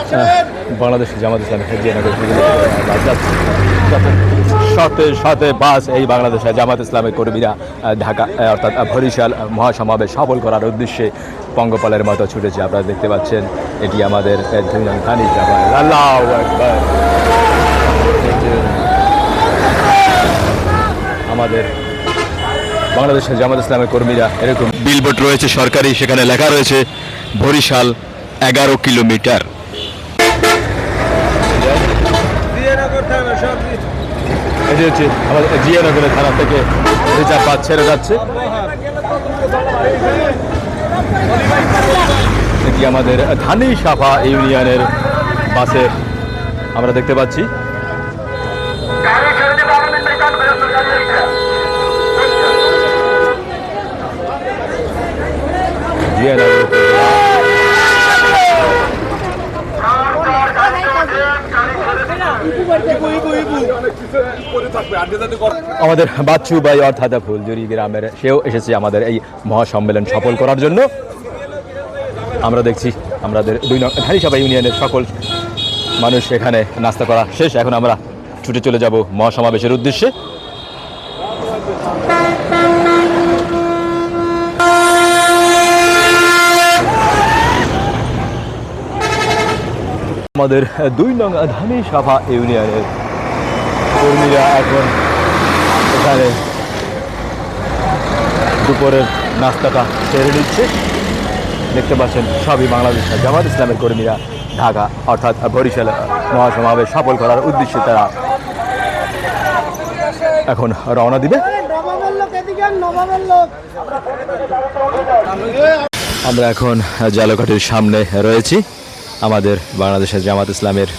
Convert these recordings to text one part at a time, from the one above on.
আসেন। বাংলাদেশ জামাত ইসলামী সাথে সাথে বাস এই বাংলাদেশে জামাত ইসলামের কর্মীরা ঢাকা অর্থাৎ বরিশাল মহাসমাবেশ সফল করার উদ্দেশ্যে পঙ্গপালের মতো ছুটেছে। আপনারা দেখতে পাচ্ছেন, এটি আমাদের আমাদের বাংলাদেশের জামাত ইসলামের কর্মীরা এরকম বিলবোর্ড রয়েছে সরকারি, সেখানে লেখা রয়েছে, বরিশাল এগারো কিলোমিটার। এটি হচ্ছে আমাদের জিয়ানগরের থানা থেকে রিজার্ভ বাস ছেড়ে যাচ্ছে। এটি আমাদের ধানি সাফা ইউনিয়নের বাসে আমরা দেখতে পাচ্ছি। জিয়ানগর আমাদের বাচ্চু ভাই অর্থাৎ ফুলজুরি গ্রামের, সেও এসেছে আমাদের এই মহাসম্মেলন সফল করার জন্য। আমরা দেখছি আমাদের দুই নং ধারিসাবা ইউনিয়নের সকল মানুষ এখানে নাস্তা করা শেষ। এখন আমরা ছুটে চলে যাব মহাসমাবেশের উদ্দেশ্যে। আমাদের দুই নং ধানি সাফা ইউনিয়নের কর্মীরা এখন এখানে দুপুরের নাস্তাটা সেরে নিচ্ছে। দেখতে পাচ্ছেন, সবই বাংলাদেশের জামাত ইসলামের কর্মীরা ঢাকা, অর্থাৎ বরিশাল মহাসমাবেশ সফল করার উদ্দেশ্যে তারা এখন রওনা দিবে। আমরা এখন জালকাঠির সামনে রয়েছি। আমাদের বাংলাদেশের জামাত ইসলামের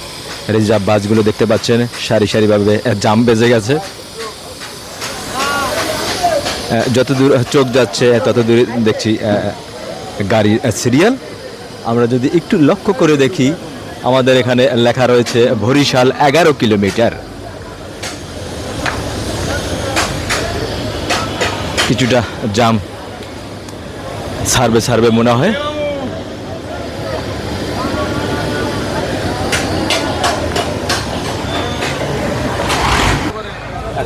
রিজার্ভ বাসগুলো দেখতে পাচ্ছেন। সারি সারিভাবে জাম বেজে গেছে। যত দূর চোখ যাচ্ছে তত দূর দেখছি গাড়ির সিরিয়াল। আমরা যদি একটু লক্ষ্য করে দেখি, আমাদের এখানে লেখা রয়েছে, বরিশাল এগারো কিলোমিটার। কিছুটা জাম ছাড়বে ছাড়বে মনে হয়।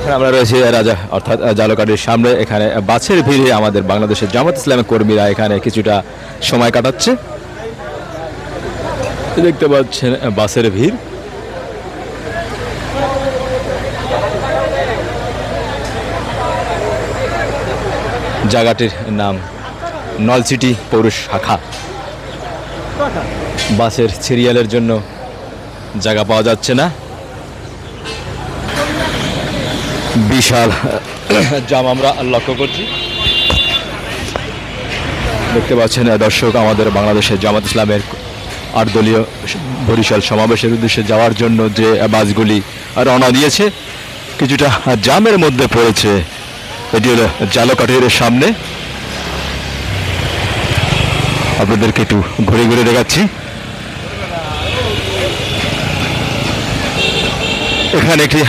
এখন আমরা রয়েছি, রাজা অর্থাৎ জালকাটির সামনে। এখানে বাসের ভিড়ে আমাদের বাংলাদেশের জামাত ইসলামের কর্মীরা এখানে কিছুটা সময় কাটাচ্ছে। দেখতে পাচ্ছেন বাসের ভিড়। জায়গাটির নাম নলসিটি পৌর শাখা। বাসের সিরিয়ালের জন্য জায়গা পাওয়া যাচ্ছে না। বিশাল জাম আমরা লক্ষ্য করছি। দেখতে পাচ্ছেন দর্শক আমাদের বাংলাদেশের জামাত ইসলামের আট দলীয় বরিশাল সমাবেশের উদ্দেশ্যে যাওয়ার জন্য যে বাসগুলি রওনা দিয়েছে কিছুটা জামের মধ্যে পড়েছে। এটি হলো জালকাঠির সামনে। আপনাদেরকে একটু ঘুরে ঘুরে দেখাচ্ছি। এখানে একটি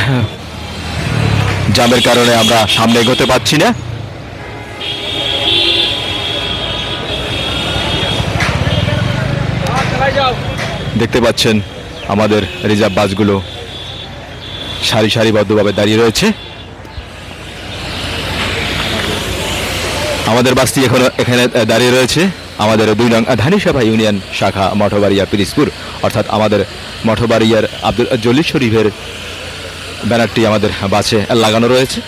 জামের কারণে আমরা সামনে এগোতে পারছি না। দেখতে পাচ্ছেন আমাদের রিজার্ভ বাসগুলো সারি সারিবদ্ধভাবে দাঁড়িয়ে রয়েছে। আমাদের বাসটি এখন এখানে দাঁড়িয়ে রয়েছে। আমাদের দুই নং ধানিসাভা ইউনিয়ন শাখা মঠবাড়িয়া পিরিসপুর অর্থাৎ আমাদের মঠবাড়িয়ার আব্দুল জলিল শরীফের ব্যানারটি আমাদের বাসে লাগানো রয়েছে।